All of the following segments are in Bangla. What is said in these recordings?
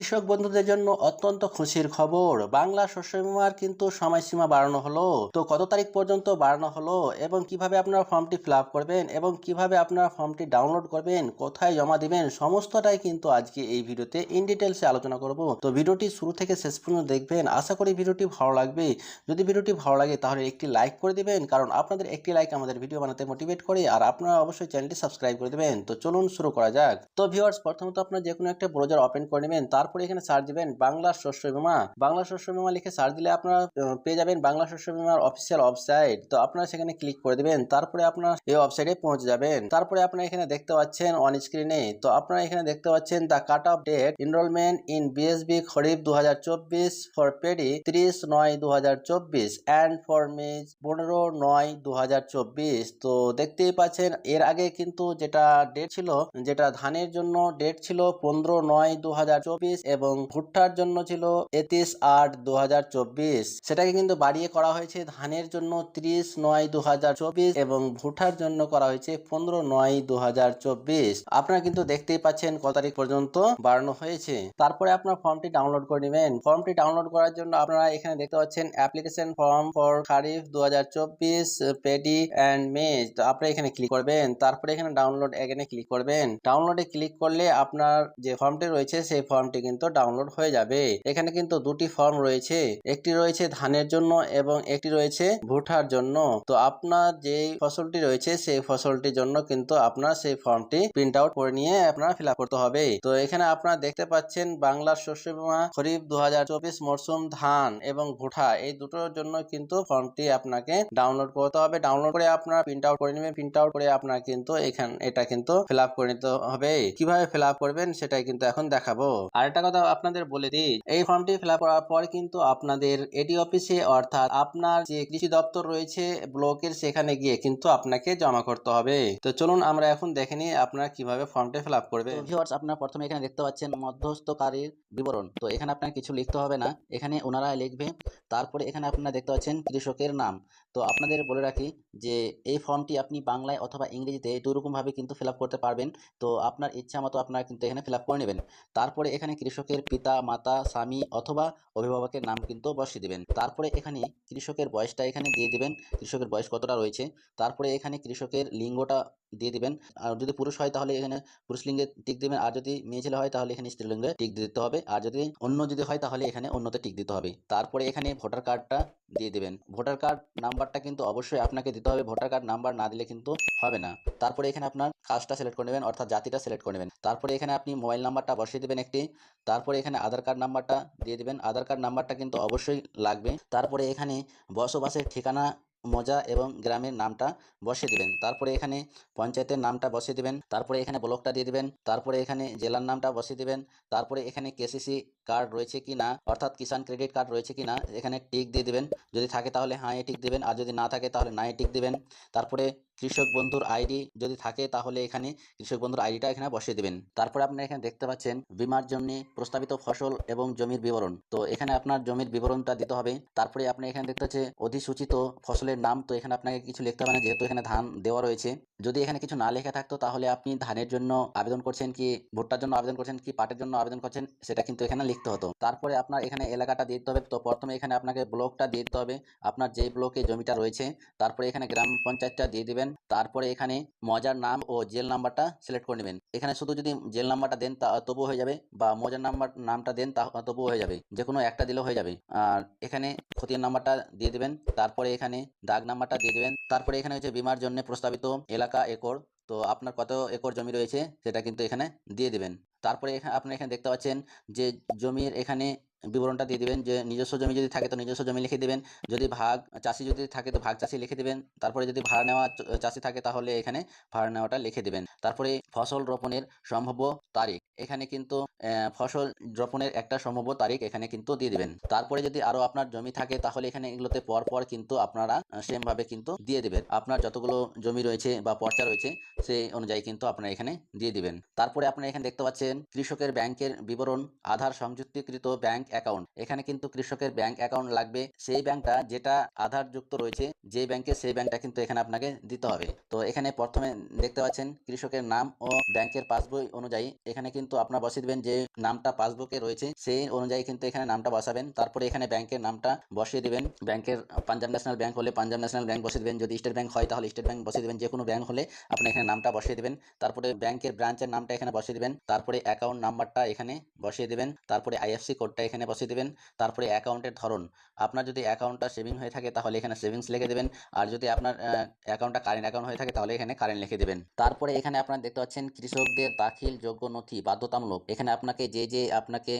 কৃষক বন্ধুদের জন্য অত্যন্ত খুশির খবর। বাংলা শস্য বীমার কিন্তু সময়সীমা বাড়ানো হলো। তো কত তারিখ পর্যন্ত বাড়ানো হলো এবং কীভাবে আপনারা ফর্মটি ফিল করবেন এবং কীভাবে আপনারা ফর্মটি ডাউনলোড করবেন, কোথায় জমা দিবেন, সমস্তটাই কিন্তু আজকে এই ভিডিওতে ইন ডিটেলসে আলোচনা করব। তো ভিডিওটি শুরু থেকে শেষ পর্যন্ত দেখবেন। আশা করি ভিডিওটি ভালো লাগবে। যদি ভিডিওটি ভালো লাগে তাহলে একটি লাইক করে দিবেন, কারণ আপনাদের একটি লাইক আমাদের ভিডিও বানাতে মোটিভেট করে আর আপনারা অবশ্যই চ্যানেলটি সাবস্ক্রাইব করে দেবেন। তো চলুন শুরু করা যাক। তো ভিউয়ার্স প্রথমত আপনার যে কোনো একটা ব্রাউজার ওপেন করে নেবেন তারপরে এখানে সার্চ দিবেন বাংলা শস্য বীমা। বাংলা শস্য বীমা লিখে সার্চ দিলে আপনারা পেয়ে যাবেন বাংলা শস্য বীমার অফিসিয়াল ওয়েবসাইট তো আপনারা সেখানে ক্লিক করে দেবেন, তারপরে আপনার এই ওয়েবসাইটে পৌঁছে যাবেন। তারপরে আপনারা এখানে দেখতে পাচ্ছেন অন স্ক্রিনে তো আপনারা এখানে দেখতে পাচ্ছেন the cut off date enrolment in BSB kharif দু হাজার চব্বিশ ফর পেডি ত্রিশ নয় দু অ্যান্ড ফর মেজ পনেরো নয় দু তো দেখতেই পাচ্ছেন, এর আগে কিন্তু যেটা ডেট ছিল, যেটা ধানের জন্য ডেট ছিল পনেরো নয় দু এবং ভুট্টার জন্য ছিল একত্রিশ আট দু সেটাকে কিন্তু বাড়িয়ে করা হয়েছে ধানের জন্য ত্রিশ নয় দু এবং ভুট্টার জন্য করা হয়েছে পনেরো নয় দু আপনারা কিন্তু দেখতেই পাচ্ছেন কত তারিখ পর্যন্ত বাড়ানো হয়েছে। তারপরে আপনার ফর্মটি ডাউনলোড করে নেবেন। ফর্মটি ডাউনলোড করার জন্য আপনারা এখানে দেখতে পাচ্ছেন অ্যাপ্লিকেশন ফর্ম ফর খারিফ দু পেডি অ্যান্ড মেজ। আপনারা এখানে ক্লিক করবেন। তারপরে এখানে ডাউনলোড এখানে ক্লিক করবেন। ডাউনলোডে ক্লিক করলে আপনার যে ফর্মটি রয়েছে সেই ফর্মটি কিন্তু ডাউনলোড হয়ে যাবে। এখানে কিন্তু দুটি ফর্ম রয়েছে। একটি রয়েছে ধানের জন্য এবং একটি রয়েছে ভুটার জন্য। তো আপনার যে ফসলটি রয়েছে, সেই ফসলটির জন্য কিন্তু আপনার সেই ফর্মটি প্রিন্ট আউট করে নিয়ে আপনার ফিল করতে হবে। তো এখানে আপনারা দেখতে পাচ্ছেন বাংলার শস্য বীমা খরিফ দুহাজার চব্বিশ মরসুম ধান এবং ভুটা এই দুটোর জন্য কিন্তু ফর্মটি আপনাকে ডাউনলোড করতে হবে। ডাউনলোড করে আপনার প্রিন্ট আউট করে নেবেন। প্রিন্ট আউট করে আপনার কিন্তু এখান, এটা কিন্তু ফিল করে নিতে হবে। কীভাবে ফিল করবেন সেটাই কিন্তু এখন দেখাবো। আরেকটা কথা আপনাদের বলে দিই। এই ফর্মটি ফিল করার পর কিন্তু আপনাদের এডি অফিসে অর্থাৎ আপনার যে কৃষি দপ্তর রয়েছে ব্লকের সেখানে গিয়ে কিন্তু আপনাকে জমা করতে হবে। তো চলুন আমরা এখন দেখে নিই আপনারা কীভাবে ফর্মটি ফিল আপ করবে। ভিউয়ার্স আপনারা প্রথমে এখানে দেখতে পাচ্ছেন মধ্যস্থকারীর বিবরণ। তো এখানে আপনার কিছু লিখতে হবে না। এখানে ওনারা লিখবে, তারপরে এখানে আপনারা দেখতে পাচ্ছেন কৃষকের নাম। তো আপনাদের বলে রাখি যে এই ফর্মটি আপনি বাংলায় অথবা ইংরেজিতে দুরকমভাবে কিন্তু ফিল করতে পারবেন। তো আপনার ইচ্ছা মতো আপনারা কিন্তু এখানে ফিল করে নেবেন। তারপরে এখানে কৃষকের পিতা, মাতা, স্বামী অথবা অভিভাবকের নাম কিন্তু বসিয়ে দেবেন। তারপরে এখানে কৃষকের বয়সটা এখানে দিয়ে দিবেন। কৃষকের বয়স কতটা রয়েছে? তারপরে এখানে কৃষকের লিঙ্গটা দিয়ে দিবেন। আর যদি পুরুষ হয় তাহলে এখানে পুরুষ লিঙ্গে টিক দিবেন। আর যদি মেয়ে ছেলে হয় তাহলে এখানে স্ত্রীলিঙ্গে টিক দিতে হবে। আর যদি অন্য যদি হয় তাহলে এখানে অন্যতে টিক দিতে হবে। তারপরে এখানে ভোটার কার্ডটা দিয়ে দিবেন। ভোটার কার্ড নাম্বারটা কিন্তু অবশ্যই আপনাকে দিতে হবে। ভোটার কার্ড নাম্বার না দিলে কিন্তু হবে না। তারপরে এখানে আপনার কাজটা সিলেক্ট করে নেবেন। অর্থাৎ জাতিটা সিলেক্ট করে নেবেন। তারপরে এখানে আপনি মোবাইল নাম্বারটা বসিয়ে দেবেন একটি। তারপরে এখানে আধার কার্ড নাম্বারটা দিয়ে দিবেন। আধার কার্ড নাম্বারটা কিন্তু অবশ্যই লাগবে। তারপরে এখানে বসবাসের ঠিকানা, মজা এবং গ্রামের নামটা বসিয়ে দিবেন। তারপরে এখানে পঞ্চায়েতের নামটা বসিয়ে দিবেন। তারপরে এখানে ব্লকটা দিয়ে দিবেন। তারপরে এখানে জেলার নামটা বসিয়ে দিবেন। তারপরে এখানে কেসিসি কার্ড রয়েছে কি না, অর্থাৎ কিষাণ ক্রেডিট কার্ড রয়েছে কি না, এখানে টিক দিয়ে দিবেন। যদি থাকে তাহলে হ্যাঁ এ টিক দিবেন। আর যদি না থাকে তাহলে না এ টিক দিবেন। তারপরে কৃষক বন্ধুর আইডি যদি থাকে তাহলে এখানে কৃষক বন্ধুর আইডিটা এখানে বসিয়ে দিবেন। তারপরে আপনারা এখানে দেখতে পাচ্ছেন বিমার জন্য প্রস্তাবিত ফসল এবং জমির বিবরণ। তো এখানে আপনার জমির বিবরণটা দিতে হবে। তারপরে আপনি এখানে দেখতে পাচ্ছেন অধিসূচিত ফসলের নাম। তো এখানে আপনাকে কিছু লিখতে হবে না, যেহেতু এখানে ধান দেওয়া রয়েছে। যদি এখানে কিছু না লেখা থাকতো তাহলে আপনি ধানের জন্য আবেদন করছেন কি, ভুট্টার জন্য আবেদন করছেন কি, পাটের জন্য আবেদন করছেন, সেটা কিন্তু এখানে লিখতে হতো। তারপরে আপনার এখানে এলাকাটা দিতে হবে। তো প্রথমে এখানে আপনাকে ব্লকটা দিতে হবে। আপনার যেই ব্লকে জমিটা রয়েছে, তারপরে এখানে গ্রাম পঞ্চায়েতটা দিয়ে দিবেন। তারপরে এখানে মজার নাম ও জেল নাম্বারটা সিলেক্ট করে নেবেন। এখানে শুধু যদি জেল নাম্বারটা দেন তা তবুও হয়ে যাবে বা মজার নাম্বার, নামটা দেন তা তবুও হয়ে যাবে। যে কোনো একটা দিলেও হয়ে যাবে। আর এখানে খতিয়ান নাম্বারটা দিয়ে দেবেন। তারপরে এখানে দাগ নাম্বারটা দিয়ে দেবেন। তারপরে এখানে হচ্ছে বিমার জন্য প্রস্তাবিত এলাকা একর। তো আপনার কত একর জমি রয়েছে সেটা কিন্তু এখানে দিয়ে দেবেন। তারপরে এখানে আপনি এখানে দেখতে পাচ্ছেন যে জমির এখানে বিবরণটা দিয়ে দেবেন যে নিজস্ব জমি যদি থাকে তো নিজস্ব জমি লিখে দেবেন। যদি ভাগ চাষি যদি থাকে তো ভাগ চাষি লিখে দেবেন। তারপরে যদি ভাড়া নেওয়া চাষি থাকে তাহলে এখানে ভাড়া নেওয়াটা লিখে দেবেন। তারপরে ফসল রোপণের সম্ভাব্য তারিখ। এখানে কিন্তু ফসল রোপণের একটা সম্ভাব্য তারিখ এখানে কিন্তু দিয়ে দিবেন। তারপরে যদি আরও আপনার জমি থাকে, তাহলে এখানে এগুলোতে পর পর কিন্তু আপনারা সেম ভাবে কিন্তু দিয়ে দিবেন। আপনার যতগুলো জমি রয়েছে বা পর্চা রয়েছে সেই অনুযায়ী কিন্তু আপনারা এখানে দিয়ে দিবেন। তারপরে আপনারা এখানে দেখতে পাচ্ছেন, কৃষকের ব্যাংকের বিবরণ, আধার সংযুক্তিকৃত ব্যাংক অ্যাকাউন্ট। এখানে কিন্তু কৃষকের ব্যাংক অ্যাকাউন্ট লাগবে। সেই ব্যাংকটা যেটা আধার যুক্ত রয়েছে, যে ব্যাংকে সেই ব্যাংকটা কিন্তু এখানে আপনাকে দিতে হবে। তো এখানে প্রথমে দেখতে পাচ্ছেন, কৃষকের নাম ও ব্যাংকের পাসবই অনুযায়ী এখানে কিন্তু কিন্তু আপনার বসিয়ে দেবেন যে নামটা পাসবুকে রয়েছে, সেই অনুযায়ী কিন্তু এখানে নামটা বসাবেন। তারপরে এখানে ব্যাংকের নামটা বসিয়ে দিবেন। ব্যাংকের পাঞ্জাব ন্যাশনাল ব্যাংক হলে পাঞ্জাব ন্যাশনাল ব্যাংক বসিয়ে দেবেন। যদি স্টেট ব্যাংক হয় তাহলে স্টেট ব্যাংক বসিয়ে দেবেন। যে কোনো ব্যাংক হলে আপনি এখানে নামটা বসিয়ে দেবেন। তারপরে ব্যাংকের ব্রাঞ্চের নামটা এখানে বসিয়ে দেবেন। তারপরে অ্যাকাউন্ট নাম্বারটা এখানে বসিয়ে দেবেন। তারপরে আইএফসি কোডটা এখানে বসিয়ে দেবেন। তারপরে অ্যাকাউন্টের ধরন। আপনার যদি অ্যাকাউন্টটা সেভিং হয়ে থাকে তাহলে এখানে সেভিংস লিখে দেবেন। আর যদি আপনার অ্যাকাউন্টটা কারেন্ট অ্যাকাউন্ট হয়ে থাকে তাহলে এখানে কারেন্ট লিখে দেবেন। তারপরে এখানে আপনারা দেখতে পাচ্ছেন কৃষকদের দাখিল যোগ্য নথি বাধ্যতামূলক। এখানে আপনাকে যে যে আপনাকে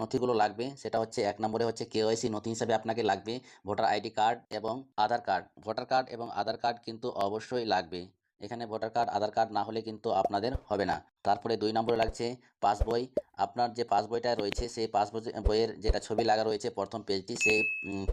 নথিগুলো লাগবে, সেটা হচ্ছে এক নম্বরে হচ্ছে কেওয়াইসি নথি হিসাবে আপনাকে লাগবে, ভোটার আইডি কার্ড এবং আধার কার্ড। ভোটার কার্ড এবং আধার কার্ড কিন্তু অবশ্যই লাগবে। এখানে ভোটার কার্ড, আধার কার্ড না হলে কিন্তু আপনাদের হবে না। তারপরে দুই নম্বরে লাগছে পাসবই আপনার যে পাসবইটা রয়েছে, সেই পাসবই বইয়ের যেটা ছবি লাগা রয়েছে, প্রথম পেজটি, সেই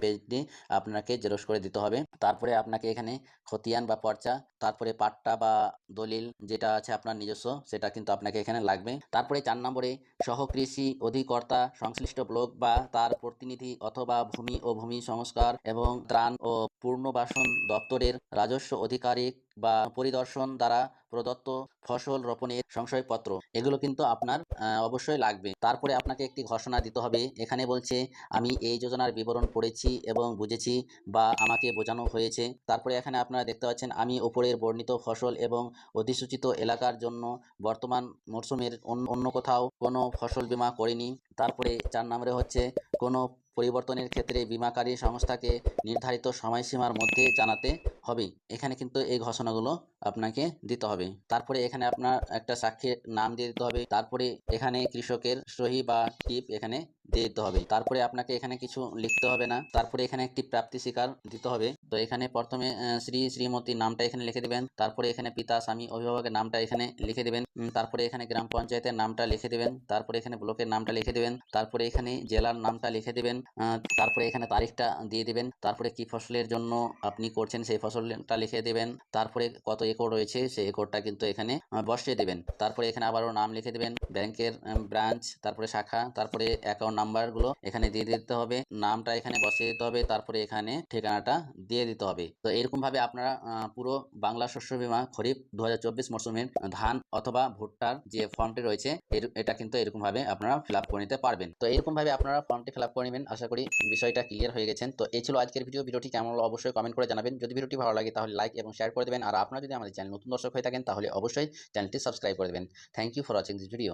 পেজটি আপনাকে জেরক্স করে দিতে হবে। তারপরে আপনাকে এখানে খতিয়ান বা পর্চা, তারপরে পাট্টা বা দলিল যেটা আছে আপনার নিজস্ব, সেটা কিন্তু আপনাকে এখানে লাগবে। তারপরে চার নম্বরে সহকৃষি অধিকর্তা, সংশ্লিষ্ট ব্লক বা তার প্রতিনিধি অথবা ভূমি ও ভূমি সংস্কার এবং ত্রাণ ও পুনর্বাসন দপ্তরের রাজস্ব আধিকারিক বা পরিদর্শন দ্বারা প্রদত্ত ফসল রোপণের সংশয়পত্র, এগুলো কিন্তু আপনার অবশ্যই লাগবে। তারপরে আপনাকে একটি ঘোষণা দিতে হবে। এখানে বলছে, আমি এই যোজনার বিবরণ পড়েছি এবং বুঝেছি বা আমাকে বোঝানো হয়েছে। তারপরে এখানে আপনারা দেখতে পাচ্ছেন, আমি উপরের বর্ণিত ফসল এবং অধিসূচিত এলাকার জন্য বর্তমান মরশুমের অন্য কোথাও কোনো ফসল বীমা করিনি। তারপরে চার নম্বরে হচ্ছে, কোনো পরিবর্তনের ক্ষেত্রে বিমাকারী সংস্থাকে নির্ধারিত সময়সীমার মধ্যে জানাতে হবে। এখানে কিন্তু এই ঘোষণাগুলো আপনাকে দিতে হবে। তারপরে এখানে আপনার একটা সাক্ষীর নাম দিয়ে দিতে হবে। তারপরে এখানে কৃষকের সহি বা টিপ এখানে দিয়ে দিতে হবে। তারপরে আপনাকে এখানে কিছু লিখতে হবে না। তারপরে এখানে একটি প্রাপ্তি স্বীকার দিতে হবে। তো এখানে প্রথমে শ্রী শ্রীমতী নামটা এখানে লিখে দেবেন। তারপরে এখানে পিতা, স্বামী, অভিভাবকের নামটা এখানে লিখে দেবেন। তারপরে এখানে গ্রাম পঞ্চায়েতের নামটা লিখে দেবেন। তারপরে এখানে ব্লকের নামটা লিখে দেবেন। তারপরে এখানে জেলার নামটা লিখে দেবেন। তারপরে এখানে তারিখটা দিয়ে দেবেন। তারপরে কি ফসলের জন্য আপনি করছেন সেই ফসলটা লিখে দেবেন। তারপরে কত একর রয়েছে সেই একরটা কিন্তু এখানে বসিয়ে দেবেন। তারপরে এখানে আবারও নাম লিখে দেবেন। ব্যাংকের ব্রাঞ্চ, তারপরে শাখা, তারপরে অ্যাকাউন্ট নাম্বারগুলো এখানে দিয়ে দিতে হবে। নামটা এখানে বসিয়ে দিতে হবে। তারপরে এখানে ঠিকানাটা দিয়ে দিতে হবে। তো এরকম ভাবে আপনারা পুরো বাংলা শস্য বীমা খরিফ দু হাজার চব্বিশ মরশুমের ধান অথবা ভুট্টার যে ফর্মটি রয়েছে এটা কিন্তু এরকম ভাবে আপনারা ফিল করে নিতে পারবেন। তো এরকম ভাবে আপনারা ফর্মটি ফিল করে নেবেন। আশা করি বিষয়টা ক্লিয়ার হয়ে গেছেন। তো এই ছিল আজকের ভিডিও ভিডিওটি কেমন হলো অবশ্যই কমেন্ট করে জানাবেন। যদি ভিডিওটি ভালো লাগে তাহলে লাইক এবং শেয়ার করে দেবেন। আর আপনারা যদি আমাদের চ্যানেল নতুন দর্শক হয়ে থাকেন তাহলে অবশ্যই চ্যানেলটি সাবস্ক্রাইব করে দেবেন। Thank you for watching this video